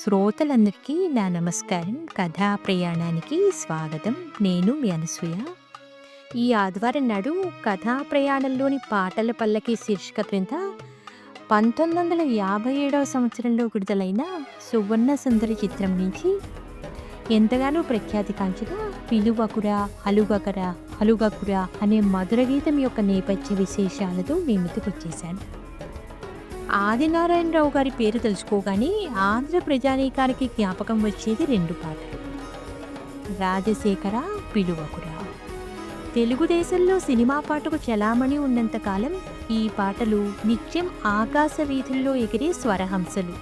శ్రోతలందరికీ నా నమస్కారం. కథా ప్రయాణానికి స్వాగతం. నేను మీ అనసూయ. ఈ ఆదివారం నాడు కథా ప్రయాణంలోని పాటల పల్లకి శీర్షిక క్రింద 1957వ సంవత్సరంలో విడుదలైన 'సువర్ణ సుందరి' చిత్రం నుంచి ఎంతగానో ప్రఖ్యాతి కాంచిన 'పిలువకురా అలుగకర అలుగకుర అనే మధుర గీతం యొక్క నేపథ్య విశేషాలతో మీ ముందుకొచ్చేశాను. ఆదినారాయణరావు గారి పేరు తెలుసుకోగానే ఆంధ్ర ప్రజానీకానికి జ్ఞాపకం వచ్చేది రెండు పాటలు. 'రాజశేఖర పిలువకురా'. తెలుగుదేశంలో సినిమా పాటకు చలామణి ఉన్నంతకాలం ఈ పాటలు నిత్యం ఆకాశ వీధుల్లో ఎగిరే స్వరహంసలు.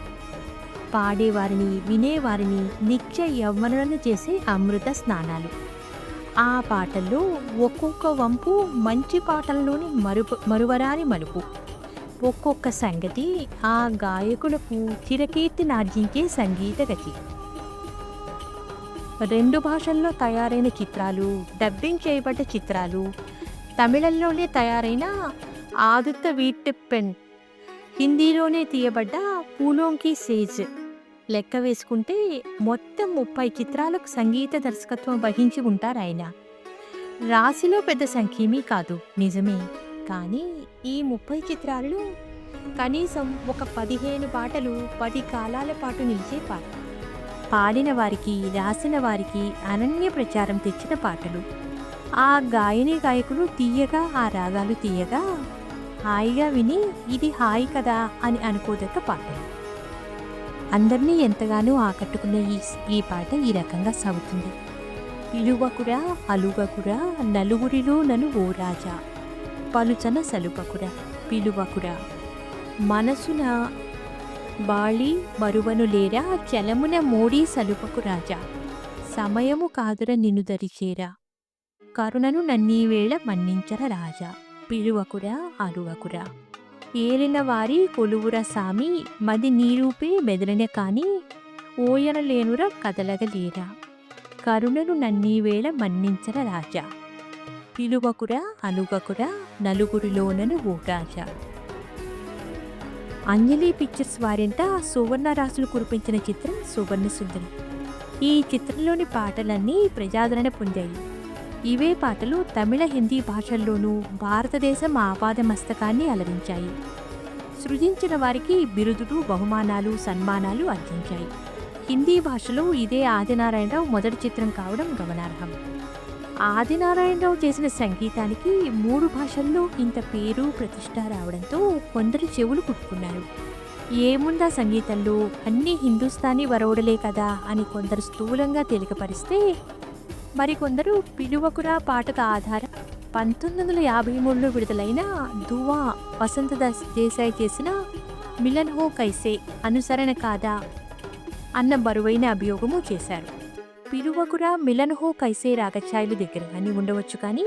పాడేవారిని, వినేవారిని నిత్య యవ్వనులను చేసే అమృత స్నానాలు. ఆ పాటల్లో ఒక్కొక్క వంపు మంచి పాటల్లోని మరుపు మరువరాని మలుపు. ఒక్కొక్క సంగతి ఆ గాయకులకు చిరకీర్తినార్జించే సంగీత గతి. రెండు భాషల్లో తయారైన చిత్రాలు, డబ్బింగ్ చేయబడ్డ చిత్రాలు, తమిళంలోనే తయారైన 'ఆదుర్త పెన్ హిందీలోనే తీయబడ్డ పూలోంకి సేజ్' లెక్క వేసుకుంటే మొత్తం 30 చిత్రాలకు సంగీత దర్శకత్వం వహించి ఉంటారాయన. రాశిలో పెద్ద సంఖ్యేమీ కాదు నిజమే. కానీ ఈ 30 చిత్రాల్లో కనీసం ఒక 15 పాటలు పది కాలాల పాటు నిలిచే పాట పాడిన వారికి, రాసిన వారికి అనన్య ప్రచారం తెచ్చిన పాటలు. ఆ గాయని గాయకులు తీయగా ఆ రాగాలు తీయగా, హాయిగా విని ఇది హాయి కదా అని అనుకోదగ్గ పాటలు. అందరినీ ఎంతగానో ఆకట్టుకున్న ఈ ఈ పాట ఈ రకంగా సాగుతుంది. ఇలువకురా అలుగకురా నలుగురిలో నను ఓ రాజా పలుచన సలుపకురా పిలువకురా మనసున బాళి మరువను లేరా చలమున మోడీ సలుపకు రాజా. సమయము కాదుర నిన్ను దరిచేరా. కరుణను నన్నీవేళ మన్నించర రాజా. పిలువకురా అరువకురా ఏలిన వారి కొలువుర సామి మది నీరూపే మెదలన కాని ఓయనలేనుర కదలగలేరా కరుణను నన్నీవేళ మన్నించర రాజా. పిలువకుర అలుగకుర నలుగురిలోనను ఓ అంజలి పిక్చర్స్ వారింట సువర్ణ రాసులు కురిపించిన చిత్రం 'సువర్ణ సుందరి'. ఈ చిత్రంలోని పాటలన్నీ ప్రజాదరణ పొందాయి. ఇవే పాటలు తమిళ, హిందీ భాషల్లోనూ భారతదేశం ఆపాదమస్తకాన్ని అలరించాయి. సృజించిన వారికి బిరుదులు, బహుమానాలు, సన్మానాలు అందించాయి. హిందీ భాషలో ఇదే ఆదినారాయణరావు మొదటి చిత్రం కావడం గమనార్హం. ఆదినారాయణరావు చేసిన సంగీతానికి మూడు భాషల్లో ఇంత పేరు, ప్రతిష్ట రావడంతో కొందరు చెవులు కుట్టుకున్నారు. ఏముందా సంగీతంలో అన్నీ హిందుస్థానీ వరవడలే కదా అని కొందరు స్థూలంగా తేలికపరిస్తే, మరికొందరు పిలువకురా పాటకు ఆధారం 1953లో విడుదలైన 'దువా' వసంతదాస్ దేశాయ్ చేసిన 'మిలన్ హో కైసే' అనుసరణ కాదా అన్న బరువైన అభియోగము చేశారు. పిలువకురా మిలన్హో కైసే కైసే రాగఛాయలు అని ఉండవచ్చు కానీ,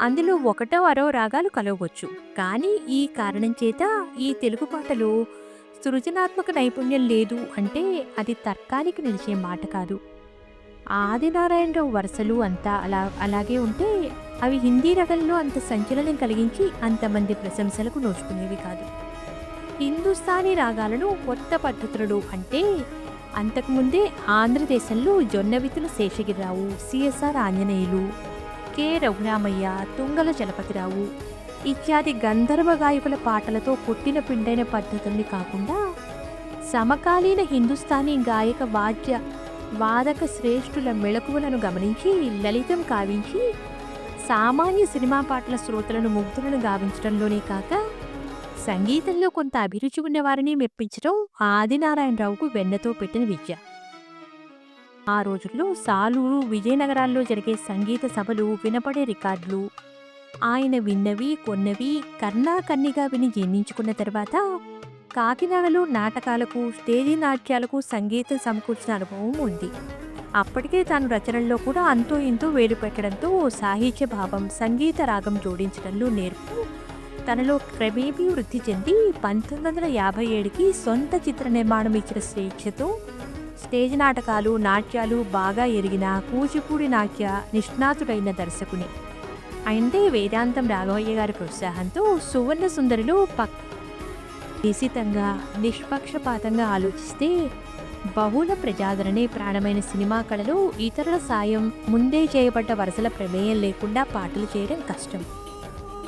అందులో ఒకటో అరో రాగాలు కలవచ్చు. కానీ ఈ కారణం చేత ఈ తెలుగు పాటలో సృజనాత్మక నైపుణ్యం లేదు అంటే అది తర్కానికి నిలిచే మాట కాదు. ఆదినారాయణరావు వరసలు అంతా అలా అలాగే ఉంటే అవి హిందీ రగంలో అంత సంచలనం కలిగించి అంతమంది ప్రశంసలకు నోచుకునేవి కాదు. హిందుస్థానీ రాగాలను కొత్త పద్ధతులలో అంటే అంతకుముందే ఆంధ్రదేశంలో జొన్నవితుల శేషగిరిరావు, సిఎస్ఆర్ ఆంజనేయులు, కె. రఘురామయ్య, తుంగల చలపతిరావు ఇత్యాది గంధర్వ గాయకుల పాటలతో కొట్టిన పిండైన పద్ధతుల్ని కాకుండా సమకాలీన హిందుస్థానీ గాయక వాద్య వాదక శ్రేష్ఠుల మెళకువలను గమనించి లలితం కావించి సామాన్య సినిమా పాటల శ్రోతలను ముగ్ధులను గావించడంలోనే కాక సంగీతంలో కొంత అభిరుచి ఉన్నవారిని మెప్పించడం ఆదినారాయణరావుకు వెన్నతో పెట్టిన విద్య. ఆ రోజుల్లో సాలూరు, విజయనగరాల్లో జరిగే సంగీత సభలు, వినపడే రికార్డులు ఆయన విన్నవి, కొన్నవి కర్ణాకర్ణిగా విని జీర్ణించుకున్న తర్వాత కాకినాడలో నాటకాలకు, స్టేజీ నాట్యాలకు సంగీతం సమకూర్చిన అనుభవం ఉంది. అప్పటికే తాను రచనల్లో కూడా అంతో ఇంతో వేలు పెట్టడంతో సాహిత్య భావం, సంగీత రాగం జోడించడంలో నేర్పు తనలో క్రమేపీ వృద్ధి చెంది 1957కి సొంత చిత్ర నిర్మాణం ఇచ్చిన స్వేచ్ఛతో స్టేజ్ నాటకాలు, నాట్యాలు బాగా ఎరిగిన కూచిపూడి నాట్య నిష్ణాతుడైన దర్శకుని. అంటే వేదాంతం రాఘవయ్య గారి ప్రోత్సాహంతో 'సువర్ణ సుందరి'లో పక్ నిశితంగా, నిష్పక్షపాతంగా ఆలోచిస్తే బహుళ ప్రజాదరణే ప్రాణమైన సినిమా కళలో ఇతరుల సాయం ముందే చేయబడ్డ వరుసల ప్రమేయం లేకుండా పాటలు చేయడం కష్టం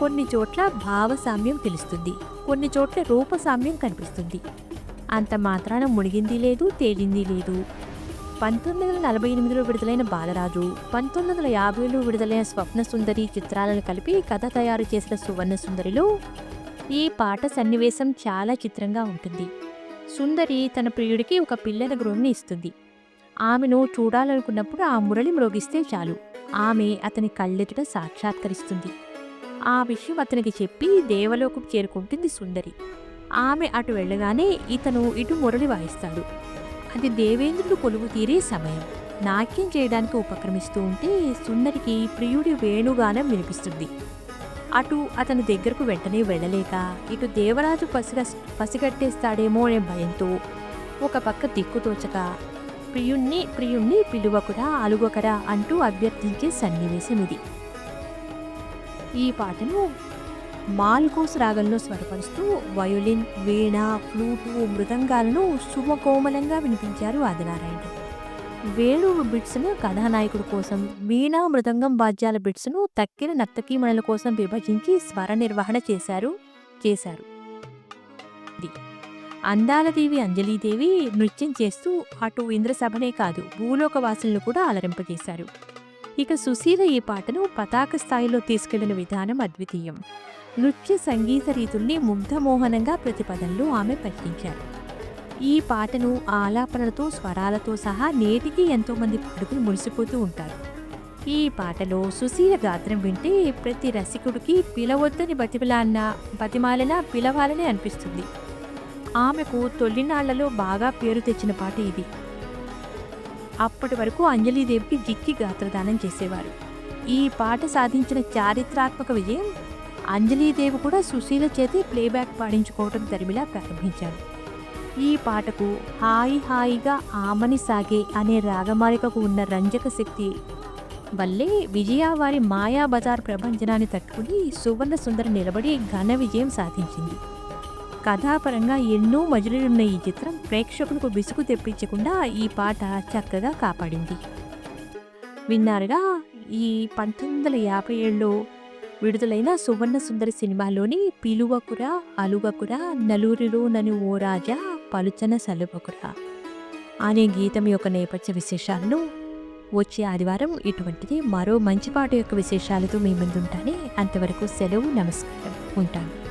కొన్ని చోట్ల భావసామ్యం తెలుస్తుంది. కొన్ని చోట్ల రూపసామ్యం కనిపిస్తుంది. అంత మాత్రాన మునిగింది లేదు తేలింది లేదు. పంతొమ్మిది వందల నలభై ఎనిమిదిలో విడుదలైన బాలరాజు పంతొమ్మిది వందల యాభైలో విడుదలైన స్వప్న సుందరి చిత్రాలను కలిపి కథ తయారు చేసిన సువర్ణ సుందరిలో ఈ పాట సన్నివేశం చాలా చిత్రంగా ఉంటుంది. సుందరి తన ప్రియుడికి ఒక పిల్లల గృహంని ఇస్తుంది. ఆమెను చూడాలనుకున్నప్పుడు ఆ మురళి మ్రోగిస్తే చాలు. ఆమె అతని కళ్ళెదుట సాక్షాత్కరిస్తుంది. ఆ విషయం అతనికి చెప్పి దేవలోకం చేరుకుంటుంది సుందరి. ఆమె అటు వెళ్ళగానే ఇతను ఇటు మురళి వాయిస్తాడు. అది దేవేంద్రుడు కొలువు తీరే సమయం. నాట్యం చేయడానికి ఉపక్రమిస్తూ ఉంటే సుందరికి ప్రియుడి వేణుగానం వినిపిస్తుంది. అటు అతని దగ్గరకు వెంటనే వెళ్ళలేక ఇటు దేవరాజు పసిగ పసిగట్టేస్తాడేమో అనే భయంతో ఒక పక్క దిక్కుతోచక ప్రియుణ్ణి ప్రియుణ్ణి పిలువకురా అలుగొకరా అంటూ అభ్యర్థించే సన్నివేశం ఇది. ఈ పాటను మాల్కోస్ రాగంలో స్వరపరుస్తూ వయోలిన్ వీణ ఫ్లూటు మృదంగాలను శుభకోమలంగా వినిపించారు ఆదినారాయణుడు వేణు బిట్స్ను కథానాయకుడు కోసం వీణా మృదంగం వాద్యాల బిట్స్ను తక్కిన నర్తకీమణుల కోసం విభజించి స్వర నిర్వహణ చేశారు చేశారు. అందాలదేవి అంజలీదేవి నృత్యం చేస్తూ అటు ఇంద్రసభనే కాదు భూలోకవాసులను కూడా అలరింపజేశారు. ఇక సుశీల ఈ పాటను పతాక స్థాయిలో తీసుకెళ్ళిన విధానం అద్వితీయం. నృత్య సంగీత రీతుల్ని ముగ్ధమోహనంగా ప్రతిపదంలో ఆమె పట్టించారు. ఈ పాటను ఆలాపనలతో స్వరాలతో సహా నేటికి ఎంతోమంది పాడుకుని మురిసిపోతూ ఉంటారు. ఈ పాటలో సుశీల గాత్రం వింటే ప్రతి రసికుడికి పిలవద్దని బతిమలాన్న బతిమాలన పిలవాలని అనిపిస్తుంది. ఆమెకు తొలినాళ్ళలో బాగా పేరు తెచ్చిన పాట ఇది. అప్పటి వరకు అంజలీదేవికి జిక్కి గాత్రదానం చేసేవారు. ఈ పాట సాధించిన చారిత్రాత్మక విజయం అంజలీదేవి కూడా సుశీల చేతి ప్లేబ్యాక్ పాడించుకోవటం తరిమిలా ప్రారంభించారు. ఈ పాటకు హాయి హాయిగా ఆమని సాగే అనే రాగమాలికకు ఉన్న రంజక శక్తి వల్లే విజయ వారి మాయా బజార్ ప్రభంజనాన్ని తట్టుకుని సువర్ణ సుందర నిలబడి ఘన విజయం సాధించింది. కథాపరంగా ఎన్నో మజిలీలున్న ఈ చిత్రం. ప్రేక్షకులకు విసుగు తెప్పించకుండా ఈ పాట చక్కగా కాపాడింది. విన్నారుగా? ఈ పంతొమ్మిది వందల యాభై ఏడులో విడుదలైన సువర్ణ సుందరి సినిమాలోని పిలువకుర అలువకురా నలురిలో నను ఓ రాజా పలుచన సలువకురా అనే గీతం యొక్క నేపథ్య విశేషాలను వచ్చే ఆదివారం ఇటువంటిది మరో మంచి పాట యొక్క విశేషాలతో మీ ముందుంటానే. అంతవరకు సెలవు నమస్కారం. ఉంటాను.